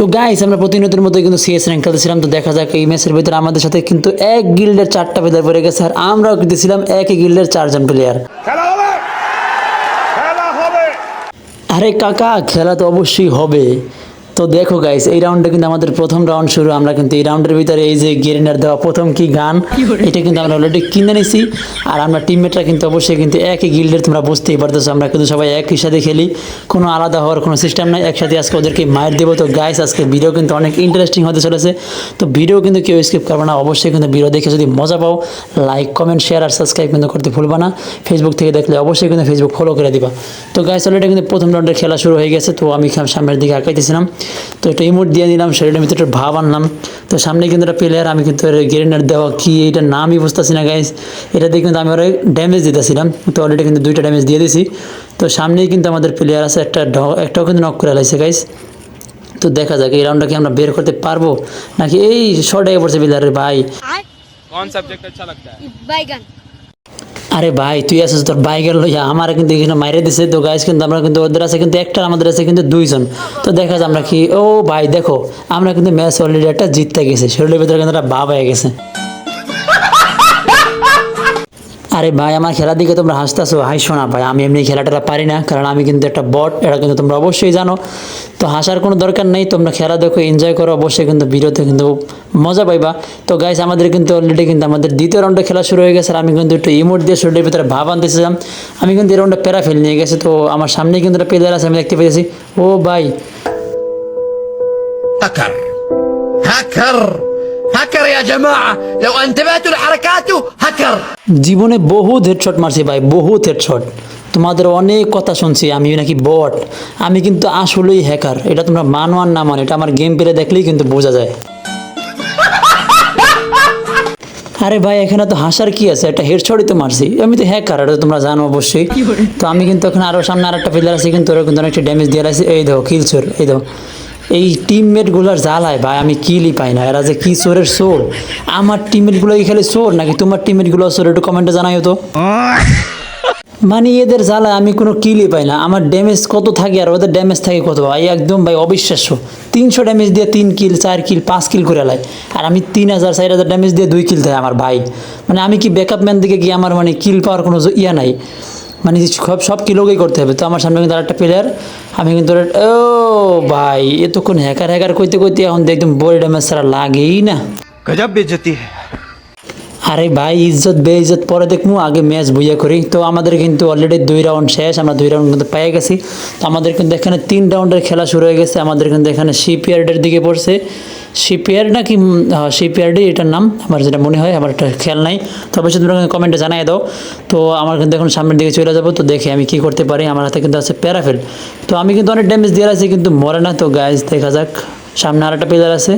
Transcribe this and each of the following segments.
তো গাইস আমরা প্রতিনিয়তের মতো কিন্তু সিএস র্যাঙ্ক খেলতেছিলাম তো দেখা যাক এই ম্যাচের ভিতরে আমাদের সাথে কিন্তু এক গিল্ডের চারটা প্লেয়ার পড়ে গেছে আর আমরাও কিন্তু ছিলাম একই গিল্ডের চারজন প্লেয়ার খেলা হবে! খেলা হবে! আরে কাকা খেলা তো অবশ্যই হবে। তো দেখো গাইস এই রাউন্ডে কিন্তু আমাদের প্রথম রাউন্ড শুরু। আমরা কিন্তু এই রাউন্ডের ভিতরে এই যে গেরিনার দেওয়া প্রথম কি গান, এটা কিন্তু আমরা অলরেডি কিনে নিছি। আর আমরা টিমমেটরা কিন্তু অবশ্যই কিন্তু একই গিল্ডের তোমরা বুঝতেই পারতেছো, আমরা কিন্তু সবাই একই সাথে খেলি। কোনো আলাদা হওয়ার কোনো সিস্টেম নাই, একসাথে আজকে ওদেরকে মায়ের দেবো। তো গাইস আজকে ভিডিও কিন্তু অনেক ইন্টারেস্টিং হতে চলেছে। তো ভিডিও কিন্তু কেউ স্কিপ করবে না, অবশ্যই কিন্তু ভিডিও দেখে যদি মজা পাও লাইক কমেন্ট শেয়ার আর সাবস্ক্রাইব কিন্তু করতে ভুলবা না। ফেসবুক থেকে দেখলে অবশ্যই কিন্তু ফেসবুক ফলো করে দিবা। তো গাইস অলরেডি কিন্তু প্রথম রাউন্ডের খেলা শুরু হয়ে গেছে, তো আমি সামনের দিকে আঁকাইতেছিলাম তো এটা ইমোট দিয়ে নিলাম সেটার ভিতরে ভাব আনলাম তো সামনে কিন্তু একটা প্লেয়ার আমি কিন্তু গ্রেনেড দেওয়া কী এটা নামই বুঝতেছি না গাইজ এটা দিয়ে কিন্তু আমি ওরা ড্যামেজ দিতেছিলাম। তো অলরেডি কিন্তু দুইটা ড্যামেজ দিয়ে দিছি। তো সামনেই কিন্তু আমাদের প্লেয়ার আছে একটা একটাও কিন্তু নক করে লাগছে গাইজ তো দেখা যাক এই রাউন্ডটা কি আমরা বের করতে পারব? নাকি এই শর্ট আগে পড়ছে প্লেয়ারের ভাই। কোন সাবজেক্ট আচ্ছা লাগতা বাইগান। আরে ভাই, তুই আসিস তোর ভাই লইয়া, আমার কিন্তু এখানে মাইরে দিছে। তো গাইস কিন্তু আমরা কিন্তু ওদের আছে কিন্তু একটা, আমাদের আছে কিন্তু দুইজন। তো দেখা যায় আমরা কি ও ভাই, দেখো, আমরা কিন্তু ম্যাচ অলরেডি একটা জিততে গেছি। শরীরের ভিতরে কিন্তু একটা ভাব হয়ে গেছে। আরে ভাই, আমার খেলার দিকে তোমরা হাসতেছো। হাসো না ভাই, আমি এমনি খেলাটা পারি না, কারণ আমি কিন্তু একটা বট, এটা কিন্তু তোমরা অবশ্যই জানো। তো হাসার কোনো দরকার নেই, তোমরা খেলা দেখো এনজয় করো, অবশ্যই কিন্তু বিরতে কিন্তু মজা পাইবা। তো গাইস আমাদের কিন্তু অলরেডি কিন্তু আমাদের দ্বিতীয় রাউন্ডে খেলা শুরু হয়ে গেছে, আর আমি কিন্তু একটু ইমোট দিয়ে শরীরের ভিতরে ভাব আনতেছিলাম আমি কিন্তু এই রাউন্ডে প্যারা ফেল নিয়ে গেছে, তো আমার সামনে কিন্তু একটা প্লেয়ার আছে, আমি দেখতে পেয়েছি। ও ভাই। Hacker. هكر يا جماعة لو انتبهتوا لحركاته هكر জীবনে বহুত হেডশট মারছি ভাই বহুত হেডশট তোমাদের অনেক কথা শুনছি আমি নাকি বট আমি কিন্তু আসলেই হ্যাকার এটা তোমরা মানো আর না মানো এটা আমার গেম প্লে দেখলেই কিন্তু বোঝা যায় আরে ভাই এখানে তো হাসার কি আছে একটা হেডশটই তো মারছি আমি তো হ্যাকার এটা তো তোমরা জানো অবশ্যই তো আমি কিন্তু এখন আরও সামনে আর একটা প্লেয়ার আছে কিন্তু ওরা কিন্তু অনেকটা ড্যামেজ দিয়ে আছে এই দেখো কিলচোর এই দেখো এই টিমমেটগুলোর জ্বালায়, ভাই, আমি কিলই পাই না। এরা যে কি চোরের চোর? আমার টিমমেটগুলো খালি চোর, নাকি তোমার টিমমেটগুলো চোর? একটু কমেন্টে জানাইও তো। মানে এদের জ্বালায় আমি কোনো কিলই পাই না। আমার ড্যামেজ কত থাকে আর ওদের ড্যামেজ থাকে কত? ভাই, একদম, ভাই, অবিশ্বাস্য। তিনশো ড্যামেজ দিয়ে তিন কিল চার কিল পাঁচ কিল করে লাই আর আমি তিন হাজার, চার হাজার ড্যামেজ দিয়ে দুই কিল থাকে আমার ভাই। মানে আমি কি ব্যাকআপ ম্যান দিকে গিয়ে আমার মানে কিল পাওয়ার কোনো ইয়া নাই। মানে সব সব কিলোকেই করতে হবে? তো আমার সামনে কিন্তু আরেকটা প্লেয়ার আমি কিন্তু ও ভাই, এতক্ষণ হ্যাকার হ্যাকার করতে করতে এখন একদম বডি ড্যামেজ ছাড়া লাগেই না। গজব বেজতি। হ্যাঁ আরে ভাই, ইজ্জত বে ইজ্জত পরে দেখব আগে ম্যাচ বুঝিয়া করি। তো আমাদের কিন্তু অলরেডি দুই রাউন্ড শেষ, আমরা দুই রাউন্ড কিন্তু পেয়ে গেছি। তো আমাদের কিন্তু এখানে তিন রাউন্ডের খেলা শুরু হয়ে গেছে, আমাদের কিন্তু এখানে শিপইয়ার্ডের দিকে পড়ছে। শিপইয়ার্ড নাকি শিপইয়ার্ডই এটার নাম? আমার যেটা মনে হয়, আমার একটা খেয়াল নাই। তবে সে তোমরা কমেন্টে জানাই দাও। তো আমার কিন্তু এখন সামনের দিকে চলে যাব, তো দেখে আমি কি করতে পারি। আমার হাতে কিন্তু আছে প্যারাফেল তো আমি কিন্তু অনেক ড্যামেজ দিয়ে আছি কিন্তু মরে না। তো গাইজ দেখা যাক। সামনে আর একটা প্লেয়ার আছে।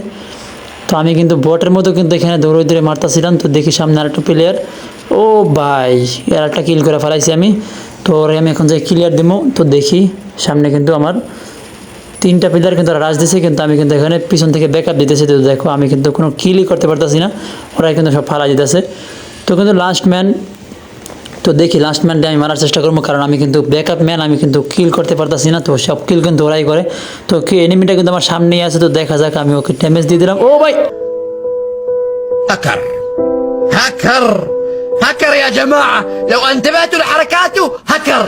তো আমি কিন্তু বটের মতো কিন্তু এখানে দৌড়ে দৌড়ে মারতেছিলাম, তো দেখি সামনে আরেকটা প্লেয়ার ও ভাই আর একটা কিল করে ফেলাইছি আমি। তো ওরে আমি এখন যে ক্লিয়ার দিব তো দেখি সামনে কিন্তু আমার তিনটা প্লেয়ার কিন্তু রাজ দিছে, কিন্তু আমি কিন্তু এখানে পিছন থেকে ব্যাকআপ দিতেছি। তো দেখো আমি কিন্তু কোনো কিলই করতে পারতেছি না ওরা কিন্তু সব ফালা দিতেছে। তো কিন্তু লাস্ট ম্যান তো দেখি লাস্ট ম্যানটা আমি মারার চেষ্টা করবো কারণ আমি কিন্তু ব্যাকআপ ম্যান আমি কিন্তু কিল করতে পারতাছি না তো সব কিল কিন্তু ওরাই করে তো কি এনিমিটা কিন্তু আমার সামনেই আছে তো দেখা যাক আমি ওকে ড্যামেজ দিয়ে দিলাম ও ভাই هكر هكر هكر يا جماعة لو انتبهتوا لحركاته هكر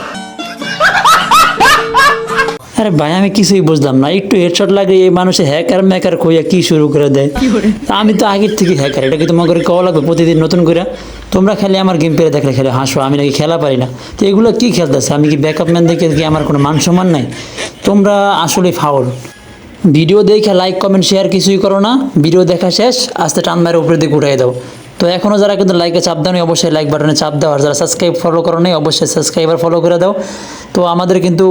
আরে ভাই আমি কিছুই বুঝলাম না একটু হেডশট লাগে এই মানুষে হ্যাকার ম্যাকার কইয়া কি শুরু করে দেয় তা আমি তো আগের থেকে হ্যাকার এটা কি তোমাকে কওয়া লাগবে প্রতিদিন নতুন করে তোমরা খেলে আমার গেম পেরে দেখলে খেলে। হাসো, আমি নাকি খেলা পারি না। তো এগুলো কী খেলতেছে আমি কি ব্যাকআপ ম্যান দেখে কি আমার কোনো মান সম্মান নাই? তোমরা আসলে ফাউল ভিডিও দেখে লাইক কমেন্ট শেয়ার কিছুই করো না। ভিডিও দেখা শেষ, আস্তে টান মারে উপরে দিকে উঠাই দাও। তো এখনও যারা কিন্তু লাইকে চাপ দাও নি, অবশ্যই লাইক বাটনে চাপ দাও। আর যারা সাবস্ক্রাইব ফলো করো নেই অবশ্যই সাবস্ক্রাইবার ফলো করে দাও। তো আমাদের কিন্তু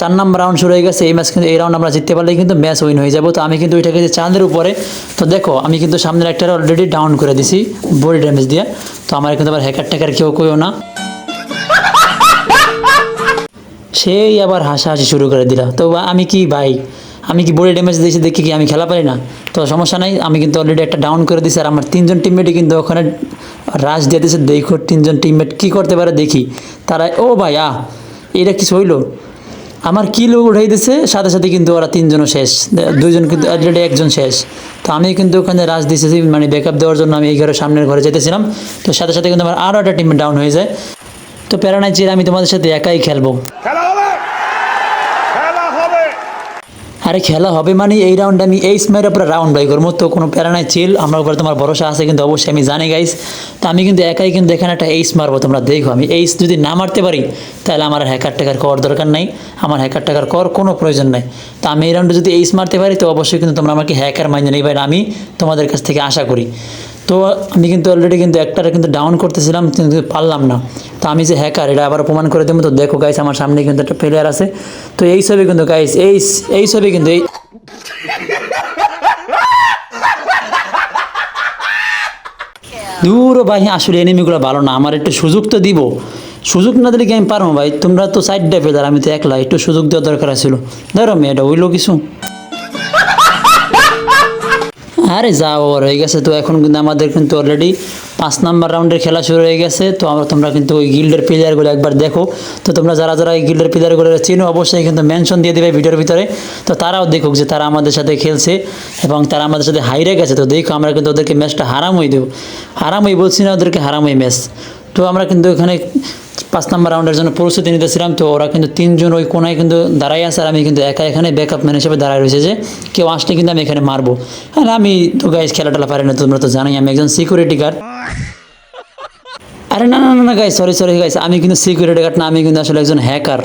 চার নাম্বার রাউন্ড শুরু হয়ে গেছে। এই ম্যাচ কিন্তু এই রাউন্ড আমরা জিততে পারলেই কিন্তু ম্যাচ উইন হয়ে যাব। তো আমি কিন্তু ওইটাকে চাঁদের উপরে তো দেখো আমি কিন্তু সামনের একটা অলরেডি ডাউন করে দিছি বডি ড্যামেজ দিয়ে। তো আমার কিন্তু আবার হ্যাকার ট্যাকার কেউ কেউ না। সেই আবার হাসাহাসি শুরু করে দিলা। তো আমি কি ভাই? আমি কি বডি ড্যামেজ দিয়েছি দেখি কি আমি খেলা পারি না? তো সমস্যা নাই, আমি কিন্তু অলরেডি একটা ডাউন করে দিয়েছি আর আমার তিনজন টিমমেটই কিন্তু ওখানে রাশ দিয়ে দিয়েছে, দেখো তিনজন টিমমেট কী করতে পারে দেখি। তারা, ও ভাই আ এটা কিছু হইল আমার কিলো উঠাই দিছে সাথে সাথে কিন্তু ওরা তিনজনও শেষ দুইজন কিন্তু অলরেডি একজন শেষ। তো আমি কিন্তু ওখানে রাশ দিয়েছি মানে ব্যাকআপ দেওয়ার জন্য আমি এই ঘরের সামনের ঘরে যেতেছিলাম তো সাথে সাথে কিন্তু আমার আরও একটা টিম ডাউন হয়ে যায়। তো প্যারানাই চির আমি তোমাদের সাথে একাই খেলব খেলা হবে খেলা হবে আরে খেলা হবে মানে এই রাউন্ডে আমি এই স্মের উপরে রাউন্ড বাই করব। তো কোনো প্যারা নাই চিল আমার উপরে তোমার ভরসা আছে কিন্তু অবশ্যই, আমি জানি গাইস তো আমি কিন্তু একাই কিন্তু এখানে একটা এইস মারবো, তোমরা দেখো। আমি এইস যদি না মারতে পারি, তাহলে আমার হ্যাকার টাকার কর দরকার নাই। আমার হ্যাকার টাকার কর কোনো প্রয়োজন নাই। তো আমি এই রাউন্ডে যদি এইস মারতে পারি, তো অবশ্যই কিন্তু তোমরা আমাকে হ্যাকার মাইনে নেবে আমি তোমাদের কাছ থেকে আশা করি। তো আমি কিন্তু অলরেডি কিন্তু একটারে কিন্তু ডাউন করতেছিলাম, কিন্তু পারলাম না। তো আমি যে হ্যাকার এটা আবার প্রমাণ করে দেবো। তো দেখো গাইস আমার সামনে কিন্তু একটা প্লেয়ার আছে। তো এই সবই কিন্তু গাইস এই এই সবই কিন্তু এই দূর ভাই, আসলে এনিমিগুলো ভালো না। আমার একটু সুযোগ তো দিব। সুযোগ না দিলে কি আমি পারব ভাই? তোমরা তো সাইড ডাইপে দাঁড় আমি তো একলা। একটু সুযোগ দেওয়া দরকার ছিল ধরো মেয়েটা, হইল কিছু। আরে যাও ওর হয়ে গেছে, তো এখন কিন্তু আমাদের কিন্তু অলরেডি পাঁচ নাম্বার রাউন্ডের খেলা শুরু হয়ে গেছে, তো আমরা, তোমরা কিন্তু ওই গিল্ডের প্লেয়ারগুলো একবার দেখো। তো তোমরা যারা যারা এই গিল্ডের প্লেয়ারগুলো চেনো, অবশ্যই কিন্তু মেনশন দিয়ে দেবে ভিডিওর ভিতরে। তো তারাও দেখুক যে তারা আমাদের সাথে খেলছে এবং তারা আমাদের সাথে হাইরে গেছে তো দেখো আমরা কিন্তু ওদেরকে ম্যাচটা হারামই দেবো। হারামই বলছি না, ওদেরকে হারামই ম্যাচ তো আমরা কিন্তু এখানে পাঁচ নাম্বার রাউন্ডের জন্য প্রস্তুতি নিতেছিলাম, তো ওরা কিন্তু তিনজন ওই কোনায় কিন্তু দাঁড়াই আছে আর আমি কিন্তু একা এখানে ব্যাকআপ ম্যান হিসেবে দাঁড়ায় রয়েছে যে কেউ আসলে কিন্তু আমি এখানে মারবো। হ্যাঁ আমি তো গাইজ খেলাটা পারি না, তোমরা তো জানাই, আমি একজন সিকিউরিটি গার্ড আরে না না না না গাইজ সরি সরি গাইজ আমি কিন্তু সিকিউরিটি গার্ড না, আমি কিন্তু আসলে একজন হ্যাকার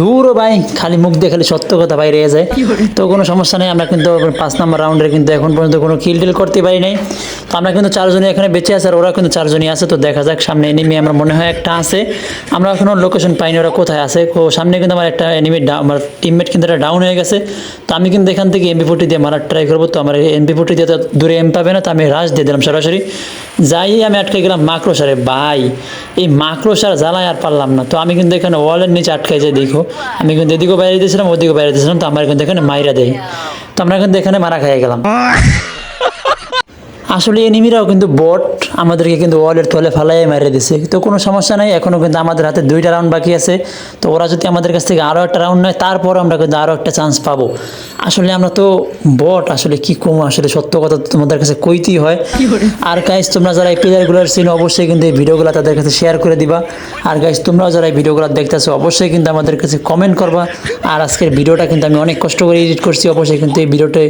দূর ভাই খালি মুখ দিয়ে খালি সত্য কথা বাইরে যায়। তো কোনো সমস্যা নেই আমরা কিন্তু পাঁচ নম্বর রাউন্ডের কিন্তু এখন পর্যন্ত কোনো কিল টিল করতে পারি নাই। তো আমরা কিন্তু চারজনই এখানে বেঁচে আছে আর ওরা কিন্তু চারজনই আছে তো দেখা যাক সামনে এনিমি আমার মনে হয় একটা আছে। আমরা এখনও লোকেশন পাইনি ওরা কোথায় আছে। তো সামনে কিন্তু আমার একটা এনিমি আমার টিমমেট কিন্তু একটা ডাউন হয়ে গেছে। তো আমি কিন্তু এখান থেকে এমপি ফোর্টি দিয়ে মারার ট্রাই করব। তো আমার এমপি ফোর্টি দিয়ে তো দূরে এম পাবে না তো আমি রাশ দিয়ে দিলাম সরাসরি। যাই আমি আটকে গেলাম মাকড়সারে। ভাই এই মাকড়সার জ্বালায় আর পারলাম না। তো আমি কিন্তু এখানে ওয়ালের নিচে আটকে যাই দেখো। আমি কিন্তু এদিকেও বাইরে দিয়েছিলাম, ওদিকেও বাইরে দিয়েছিলাম, তো আমার কিন্তু এখানে মাইরা দেয়। তো আমরা কিন্তু এখানে মারা খাইয়ে গেলাম। আসলে এনিমিরাও কিন্তু বট আমাদেরকে কিন্তু ওয়ালের তলে ফালাই মেরে দিছে। তো কোনো সমস্যা নাই এখনও কিন্তু আমাদের হাতে দুইটা রাউন্ড বাকি আছে। তো ওরা যদি আমাদের কাছ থেকে আরও একটা রাউন্ড নেয় তারপর আমরা কিন্তু আরও একটা চান্স পাবো। আসলে আমরা তো বট আসলে কি কম আসলে সত্য কথা তো তোমাদের কাছে কইতেই হয়। আর গাইজ তোমরা যারা এই প্লেয়ারগুলোর সিন অবশ্যই কিন্তু এই ভিডিওগুলো তাদের কাছে শেয়ার করে দিবা। আর গাইজ তোমরাও যারা এই ভিডিওগুলো দেখতেছো অবশ্যই কিন্তু আমাদের কাছে কমেন্ট করবা। আর আজকের ভিডিওটা কিন্তু আমি অনেক কষ্ট করে এডিট করছি অবশ্যই কিন্তু এই ভিডিওতে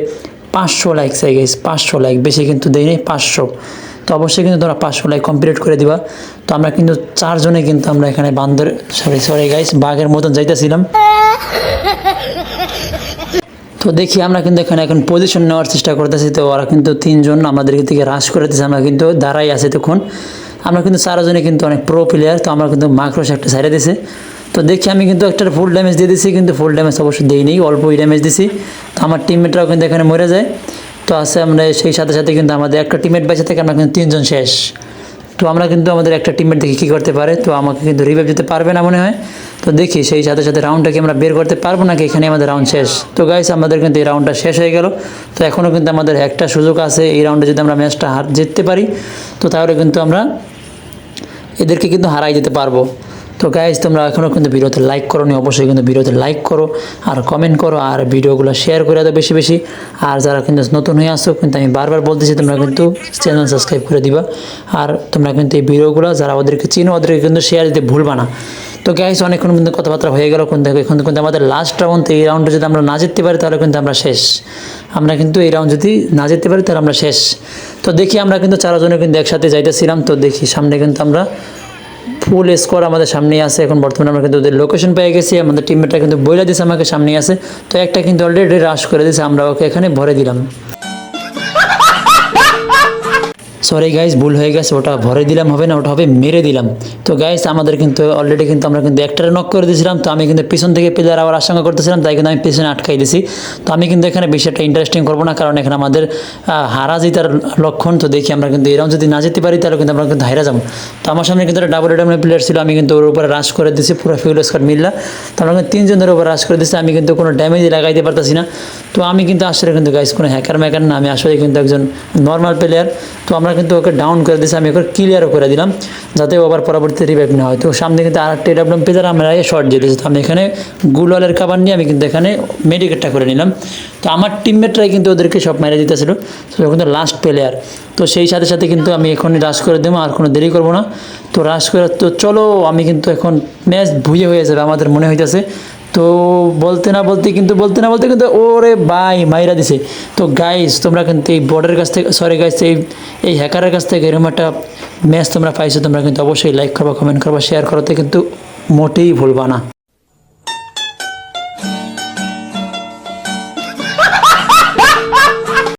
পাঁচশো লাইক চাই গেছে পাঁচশো লাইক বেশি কিন্তু দেই নাই পাঁচশো। তো অবশ্যই কিন্তু তোমরা পাঁচশো লাইক কমপ্লিট করে দিবা। তো আমরা কিন্তু চারজনে কিন্তু আমরা এখানে বান্দর সরি সরি গাইস বাঘের মতন যাইতেছিলাম। তো দেখি আমরা কিন্তু এখানে এখন পজিশন নেওয়ার চেষ্টা করতেছি। তো ওরা কিন্তু তিনজন আমাদের থেকে হ্রাস করে দিয়েছে আমরা কিন্তু দাঁড়াই আছি তখন আমরা কিন্তু চারজনে কিন্তু অনেক প্রো প্লেয়ার তো আমরা কিন্তু মাকড়স একটা সাইডে দিছে। তো দেখি আমি কিন্তু একটা ফুল ড্যামেজ দিয়ে দিছি, কিন্তু ফুল ড্যামেজ অবশ্যই দিইনি অল্পই ড্যামেজ দিছি। তো আমার টিমমেটরাও কিন্তু এখানে মরে যায়। তো আছে আমরা সেই সাথে সাথে কিন্তু আমাদের একটা টিমমেট বেঁচে থেকে আমরা কিন্তু তিনজন শেষ। তো আমরা কিন্তু আমাদের একটা টিমমেট দেখি কী করতে পারে, তো আমাকে কিন্তু রিভাইভ দিতে পারবে না মনে হয়। তো দেখি সেই সাথে সাথে রাউন্ডটাকে আমরা বের করতে পারব নাকি এখানে আমাদের রাউন্ড শেষ। তো গাইস আমাদের কিন্তু এই রাউন্ডটা শেষ হয়ে গেল। তো এখনও কিন্তু আমাদের একটা সুযোগ আছে, এই রাউন্ডে যদি আমরা ম্যাচটা হার, জিততে পারি, তো তাহলে কিন্তু আমরা এদেরকে কিন্তু হারাই দিতে পারব। তো গাইজ তোমরা এখনও কিন্তু ভিডিওতে লাইক করো নি অবশ্যই কিন্তু ভিডিওতে লাইক করো আর কমেন্ট করো আর ভিডিওগুলো শেয়ার করে দাও বেশি বেশি। আর যারা কিন্তু নতুন হয়ে আসো কিন্তু আমি বারবার বলতেছি, তোমরা কিন্তু চ্যানেল সাবস্ক্রাইব করে দিবা। আর তোমরা কিন্তু এই ভিডিওগুলো যারা ওদেরকে চিনো, ওদেরকে কিন্তু শেয়ার দিতে ভুলবা না। তো গাইস অনেকক্ষণ কিন্তু কথাবার্তা হয়ে গেল, কিন্তু দেখো এখন কিন্তু আমাদের লাস্ট রাউন্ড এই রাউন্ডে যদি আমরা না জিততে পারি, তাহলে কিন্তু আমরা শেষ। আমরা কিন্তু এই রাউন্ড যদি না জিততে পারি, তাহলে আমরা শেষ। তো দেখি আমরা কিন্তু চারজনে কিন্তু একসাথে যাইতেছিলাম, তো দেখি সামনে কিন্তু আমরা ফুল স্কোয়ার আমাদের সামনেই আছে। এখন বর্তমানে আমরা কিন্তু ওদের লোকেশন পেয়ে গেছি। আমাদের টিমমেটটা কিন্তু বইলা দিয়েছে আমাকে সামনেই আছে। তো একটা কিন্তু অলরেডি রাশ করে দিয়েছে আমরা ওকে এখানে ভরে দিলাম। সরি গাইস ভুল হয়ে গেছে, ওটা ভরে দিলাম, হবে না, ওটা হবে মেরে দিলাম। তো গাইস আমাদের কিন্তু অলরেডি কিন্তু আমরা কিন্তু একটারে নক করে দিয়েছিলাম, তো আমি কিন্তু পিছন থেকে প্লেয়ার আবার আশঙ্কা করতেছিলাম, তাই কিন্তু আমি পিছনে আটকাই দিয়েছি তো আমি কিন্তু এখানে বেশি একটা ইন্টারেস্টিং করব না, কারণ এখানে আমাদের হারা জিতার লক্ষণ, তো দেখি আমরা কিন্তু এরকম যদি না যেতে পারি, তাহলে কিন্তু আমরা কিন্তু হাইরা যাব। তো আমার সামনে কিন্তু একটা ডাবল প্লেয়ার ছিল, আমি কিন্তু ওর উপরে রাশ করে দিয়েছি পুরো ফিউল স্কোয়াড মিললা। তো আমরা কিন্তু তিনজনের উপর রাশ করে দিয়েছি আমি কিন্তু কোনো ড্যামেজ লাগাইতে পারতেছি না। তো আমি কিন্তু আসলে কিন্তু গাইস কোনো হ্যাকার ম্যাকার না, আমি আসলে কিন্তু একজন নর্মাল প্লেয়ার তো আমরা কিন্তু ওকে ডাউন করে দিয়েছে আমি ওকে ক্লিয়ারও করে দিলাম, যাতে ও আবার পরবর্তীতে রিভাইভ না হয়। তো সামনে কিন্তু আর একটা এডাব্লিউএম পেজার আমরা শর্ট দিয়ে দিয়েছি। তো আমি এখানে গুলালের কাবার নিয়ে আমি কিন্তু এখানে মেডিকেটটা করে নিলাম। তো আমার টিমমেটরাই কিন্তু ওদেরকে সব মেরে দিতেছিল। তো কিন্তু লাস্ট প্লেয়ার তো সেই সাথে সাথে কিন্তু আমি এখনই রাশ করে দেবো, আর কোনো দেরি করব না। তো রাশ করে, তো চলো, আমি কিন্তু এখন ম্যাচ ভুয়ে হয়ে যাবে, আমাদের মনে হইতেছে। তো বলতে না বলতে, কিন্তু বলতে না বলতে কিন্তু ওরে বাই মাইরা দিছে। তো গাইস তোমরা কিন্তু এই বর্ডের কাছ থেকে সরি গাইস এই এই হ্যাকারের কাছ থেকে এরকম একটা ম্যাচ তোমরা পাইছো, তোমরা কিন্তু অবশ্যই লাইক করবা কমেন্ট করবা শেয়ার করতে কিন্তু মোটেই ভুলবা না।